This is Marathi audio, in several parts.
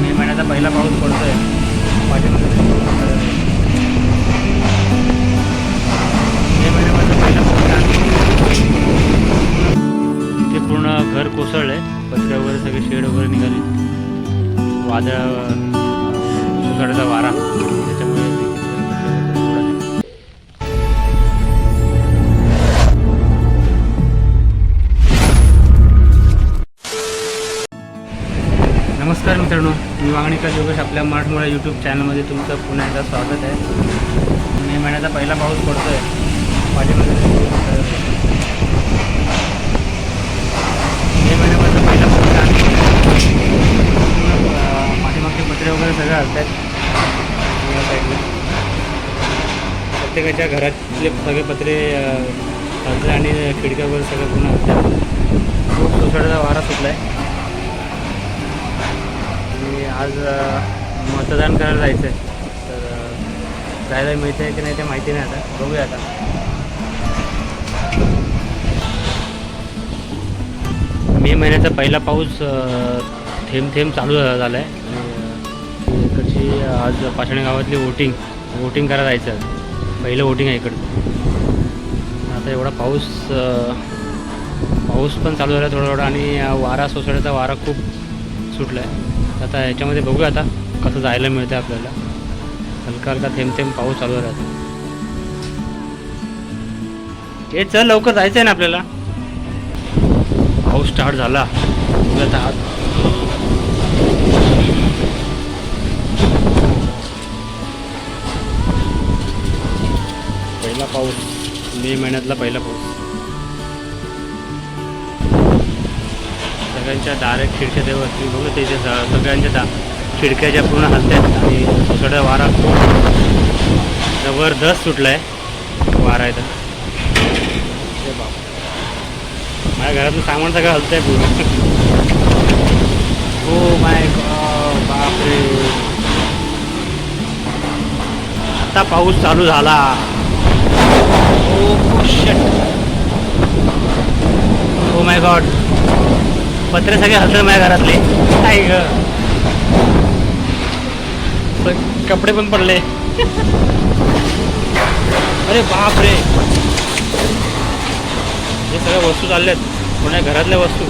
मे महिन्याचा पहिला पाऊस पडतोय मे महिन्यामध्ये पहिला पाऊस आहे. ते पूर्ण घर कोसळलंय. पत्रे वगैरे सगळे शेड वगैरे निघाले. वादळ मुसळाचा वारा. त्याच्यामुळे आपल्या मराठमोळ्या यूट्यूब चॅनलमध्ये तुमचं पुन्हा एकदा स्वागत आहे. मे महिन्याचा पहिला पाऊस पडतो आहे पाठीमागे मे महिन्यामध्ये पहिला पाऊस पाठीमागचे पत्रे वगैरे सगळे असतात. या साईडला प्रत्येकाच्या घरातले सगळे पत्रे असले आणि खिडक्या वगैरे सगळं पुन्हा असतात. खूप सोसायटीचा वारा सुटला आहे आणि आज मतदान करायला जायचं आहे तर जायला मिळतं आहे की नाही ते माहिती नाही आता. बघूया आता. मे महिन्याचा पहिला पाऊस थेंब थेंब चालू झाला आहे आणि इकडची आज पाषाणी गावातली वोटिंग वोटिंग करायला जायचं आहे. पहिलं वोटिंग आहे इकडं आता एवढा पाऊस पाऊस पण चालू झाला थोडा थोडा. आणि वारा सोसायटीचा वारा खूप सुटला आहे आता याच्यामध्ये बघूया आता. कसं जायला मिळतं आपल्याला. हलका हलका थेंब थेंब पाऊस चालू राहतो. हे चल लवकर जायचं आहे ना आपल्याला. पाऊस स्टार्ट झाला. बघूया आता पहिला पाऊस मे महिन्यातला पहिला पाऊस. सगळ्यांच्या दारे खिडक्या तेव्हा असतील बघू त्याच्या सगळ्यांच्या दा खिडक्याच्या पूर्ण हलत्यात आणि सगळं वारा जबरदस्त सुटला आहे वारा आहे तर बाप. माझ्या घरातलं सामान सगळं हलतं आहे पूर्ण oh हो माय बापरे. आता पाऊस चालू झाला. ओ शट ओ माय गॉड पत्रे सगळे हलतं माझ्या घरातले. काय ग? स- कपडे पण पडले. अरे बाप रे हे सगळ्या वस्तू चालल्यात. कोणा घरातल्या वस्तू?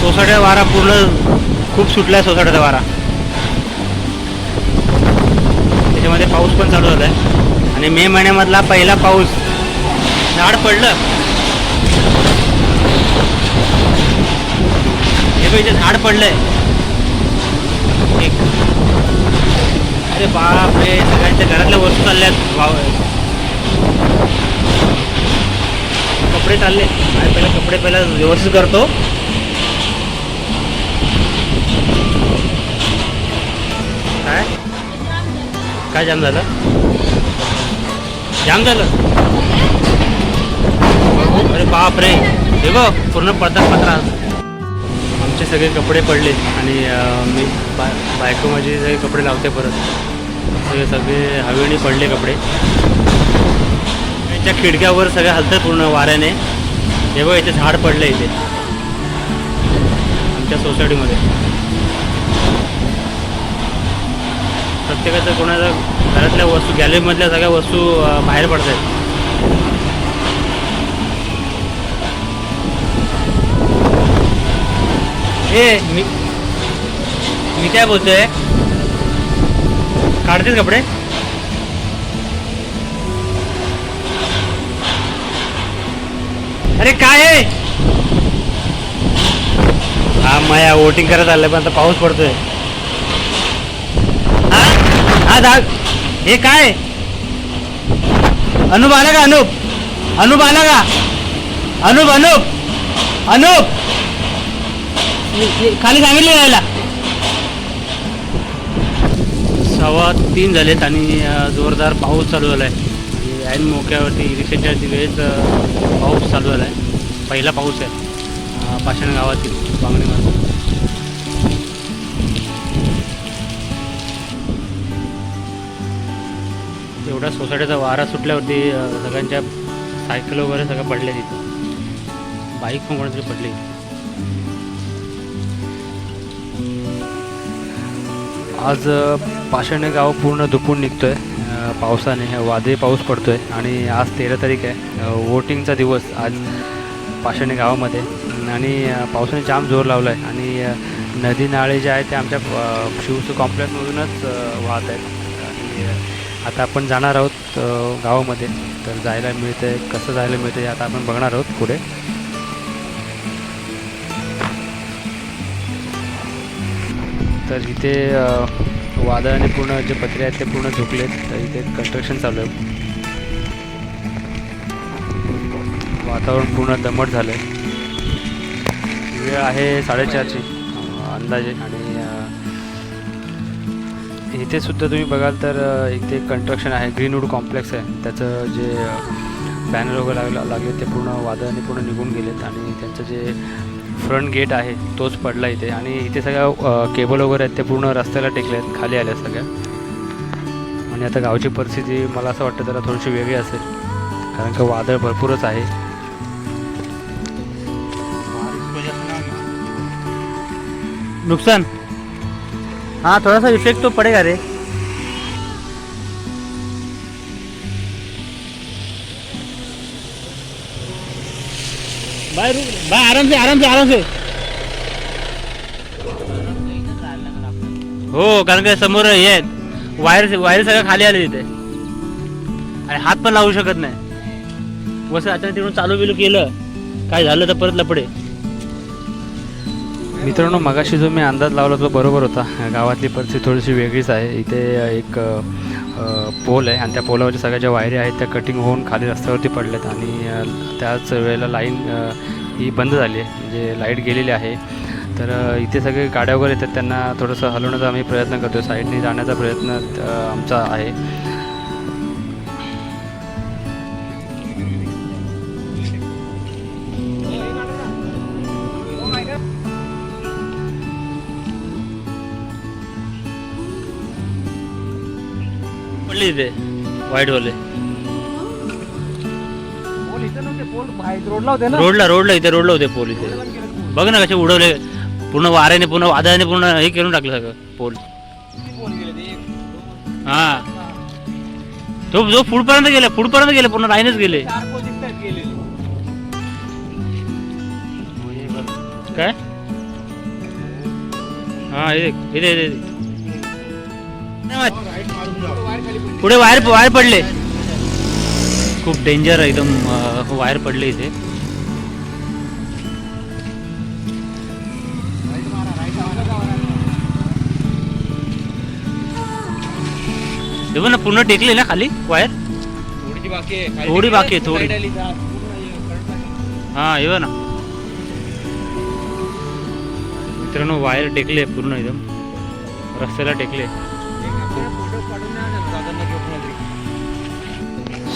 सोसाट्या वारा पूर्ण खूप सुटलाय सोसायट्याचा वारा. त्याच्यामध्ये पाऊस पण चालू झाला आहे आणि मे महिन्यामधला पहिला पाऊस. झाड पडलं. हे इथे झाड पडलंय. एक. अरे बाप रे सगळ्यांच्या घरातल्या वस्तू चालल्यात. वाव. कपडे चालले. आणि पहिला कपडे पहिला व्यवस्थित करतो. काय? काय जाम झालं? जाम झालं. अरे बाप रे हे बघ पूर्ण पडदा पत्रा. सगळे कपडे पडले आणि मी बा बायको माझे सगळे कपडे लावते परत. सगळे सगळे हवेने पडले कपडे. त्या खिडक्यावर सगळे हलतात पूर्ण वाऱ्याने. हे बघ इथे झाड पडलं इथे. आमच्या सोसायटीमध्ये. प्रत्येकाचं कोणाच्या घरातल्या वस्तू गॅलरीमधल्या सगळ्या वस्तू बाहेर पडत आहेत ए मी मी काय बोलतोय? काढतील कपडे? अरे काय आहे हा माया वोटिंग करत आलं पण आता पाऊस पडतोय. हा? हा हे काय? अनुप आला का अनुप? अनुप आला का? अनुप अनुप! अनुप! खाली सांगितले यायला. सव्वा तीन झालेत आणि जोरदार पाऊस चालू झाला आहे आणि ऐन मोक्यावरती रिसेंटच्या वेळेस पाऊस चालू झाला आहे पहिला पाऊस आहे. पाषाण गावातील बांगणीमध्ये एवढा सोसायटीचा वारा सुटल्यावरती सगळ्यांच्या सायकल वगैरे सगळं पडल्या तिथं. बाईक पण कोणातरी पडली. आज पाषाणे गाव पूर्ण धुपून निघतोय. आहे पावसाने वादळी पाऊस पडतोय आणि आज तेरा तारीख आहे. वोटिंगचा दिवस आज पाषाणे गावामध्ये आणि पावसाने जाम जोर लावला आहे आणि नदी नाळे जे आहेत ते आमच्या अ, कॉम्प्लेक्समधूनच वाहत आहेत. आणि आता आपण जाणार आहोत गावामध्ये. तर जायला मिळतंय कसं जायला मिळतं आहे आता आपण बघणार आहोत पुढे. तर इथे वादळाने पूर्ण जे पत्रे आहेत ते पूर्ण झोपलेत. तर इथे कन्स्ट्रक्शन चालू आहे. वातावरण पूर्ण दमट झालं आहे वेळ आहे साडेचारची अंदाजे. आणि इथे सुद्धा तुम्ही बघाल तर इथे कन्स्ट्रक्शन आहे. ग्रीनवूड कॉम्प्लेक्स आहे. त्याचं जे बॅनर वगैरे लागला लागले ते पूर्ण वादळाने पूर्ण निघून गेलेत. आणि त्यांचं जे फ्रंट गेट आहे तोच पडला इथे. आणि इथे सगळ्या केबल वगैरे आहेत ते पूर्ण रस्त्याला टेकले आहेत खाली आल्या सगळ्या. आणि आता गावची परिस्थिती मला असं वाटतं जरा थोडीशी वेगळी असेल. कारण का वादळ भरपूरच आहे. नुकसान? हां थोडासा इफेक्ट तो पड़ेगा रे. भाई रुक भाई आराम से आराम से आराम से हो कारण का समोर हे आहेत. वायर वायर सगळं खाली आले तिथे. आणि हात पण लावू शकत नाही. वस अचानक तिकडून चालू बिलू केलं. काय झालं तर परत लपडे. मित्रांनो मगाशी जो मी अंदाज लावला तो बरोबर होता. गावातली परिस्थिती थोडीशी वेगळीच आहे. इथे एक पोल आहे आणि त्या पोलावरच्या सगळ्या ज्या वायरी आहेत त्या कटिंग होऊन खाली रस्त्यावरती पडल्यात आणि त्याच वेळेला लाईन ही बंद झाली आहे. म्हणजे लाइट गेलेली आहे. तर इथे सगळे गाड्या वगैरे येतात त्यांना थोडंसं हलवण्याचा आम्ही प्रयत्न करतो साईडने जाण्याचा प्रयत्न आमचा आहे. इथे वाईटवाले रोडला होते ना रोडला रोडला इथे रोडला होते पोल इथे बघ ना कसे उडवले पूर्ण वाऱ्याने पूर्ण वादळाने पूर्ण हे करून टाकलं सगळं पोल हा तो जो पुढपर्यंत गेले पुढपर्यंत गेले पूर्ण लाईनच गेले काय हा इथे इथे इथे. पुढे वायर वायर पडले. खूप डेंजर एकदम अं, वायर पडले इथे. हे ना पूर्ण टेकले ना खाली वायर? थोडीशी बाकी आहे. थोडी बाकी आहे, थोडी. हा हे बघ ना. मित्रांनो वायर टेकले पूर्ण एकदम. रस्त्याला टेकले.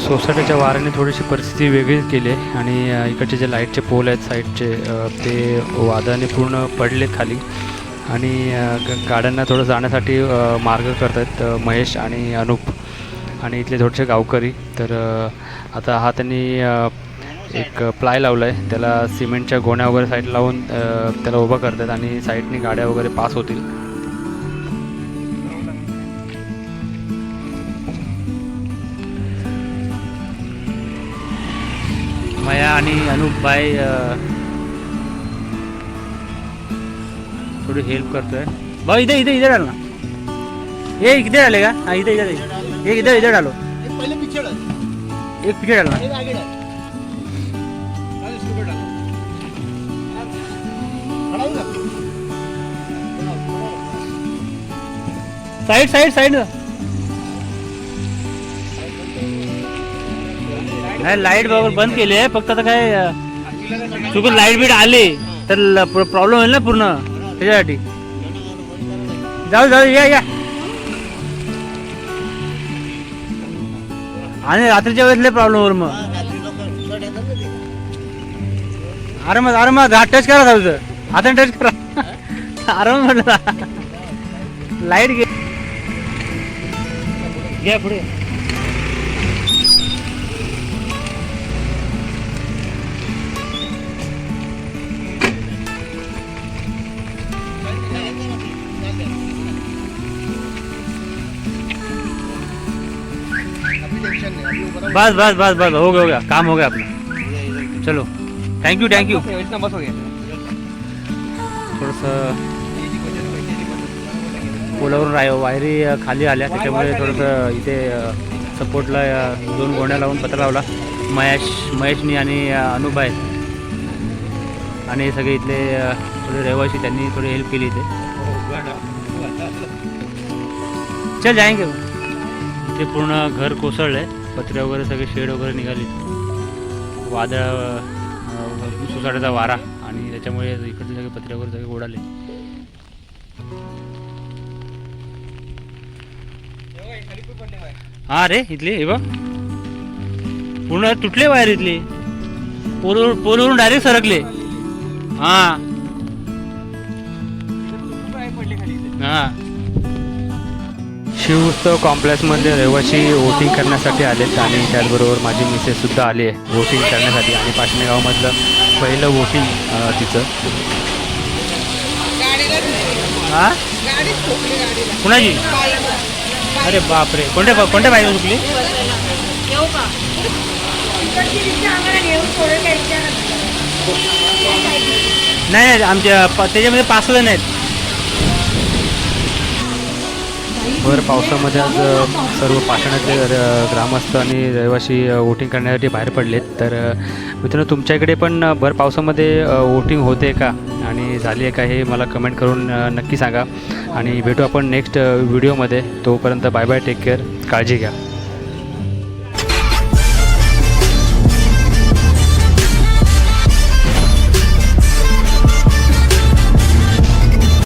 सोसायटीच्या वाऱ्याने थोडीशी परिस्थिती वेगळीच केली आहे आणि इकडचे जे लाईटचे पोल आहेत साईडचे ते वादाने पूर्ण पडले खाली. आणि ग- गाड्यांना थोडं जाण्यासाठी मार्ग करत आहेत महेश आणि अनुप आणि इथले थोडेसे गावकरी. तर आता हा त्यांनी एक प्लाय लावला आहे त्याला सिमेंटच्या गोण्या वगैरे साईड लावून त्याला उभं करतात आणि साईडनी गाड्या वगैरे पास होतील. मया आणि अनुप भाई अ, थोडी हेल्प करतोय भाऊ इथे इथे इथे डाल ना ये इथे डाले का हा इथे इथे एक इधर इधर डालो। पहिले पिक्चर एक पीछे डालना। आगे डाल। डाल। नाही लाइट बरोबर बंद केली आहे. फक्त आता काय चुकून लाइट बीट आली तर प्रॉब्लेम होईल ना पूर्ण त्याच्यासाठी. जाऊ जाऊ या या. आणि रात्रीच्या वेळेस लय प्रॉब्लेम होईल मग. आरामात आरामात हा टच करा जाऊ आता टच करा. आराम म्हटलं. लाइट घे. घ्या पुढे. बस बस बस बस हो गया हो गया काम हो गया अपना। चलो थँक्यू थँक्यू इतना बस हो गया थोडंसं पुलावरून राय वायरी खाली आल्या त्याच्यामुळे थोडंसं इथे सपोर्टला दोन गोण्या लावून पत्र लावला। महेश महेशनी आणि अ, आणि सगळे इथले थोडे रहिवासी त्यांनी थोडी हेल्प केली इथे। चल जाएंगे ते पूर्ण घर कोसळलं आहे पत्रे वगैरे सगळे शेड वगैरे निघाले. वादळ अ, सुसाट्याचा वारा आणि त्याच्यामुळे इकडचे सगळे पत्रे वगैरे सगळे उडाले हा रे इथली हे बघ. पूर्ण तुटले वायर इथली. पोलवरून पोलवरून डायरेक्ट सरकले. हा. हा. शिवोत्सव कॉम्प्लेक्समध्ये रहिवासी वोटिंग करण्यासाठी आलेत आणि त्याचबरोबर माझी मिसेससुद्धा आली आहे वोटिंग करण्यासाठी. आणि पाचणे गावामधलं पहिलं वोटिंग तिचं. हा? कुणाची? अरे बापरे. कोणत्या कोणत्या बाईला चुकली नाही आमच्या प- त्याच्यामध्ये पाच जण आहेत. भर पावसामध्ये आज सर्व पाषाणातले ग्रामस्थ आणि रहिवासी वोटिंग करण्यासाठी बाहेर पडलेत. तर मित्रांनो तुमच्याकडे पण भर पावसामध्ये वोटिंग होते का? आणि झाली आहे का हे मला कमेंट करून नक्की सांगा. आणि भेटू आपण नेक्स्ट व्हिडिओमध्ये तोपर्यंत बाय बाय टेक केअर काळजी घ्या.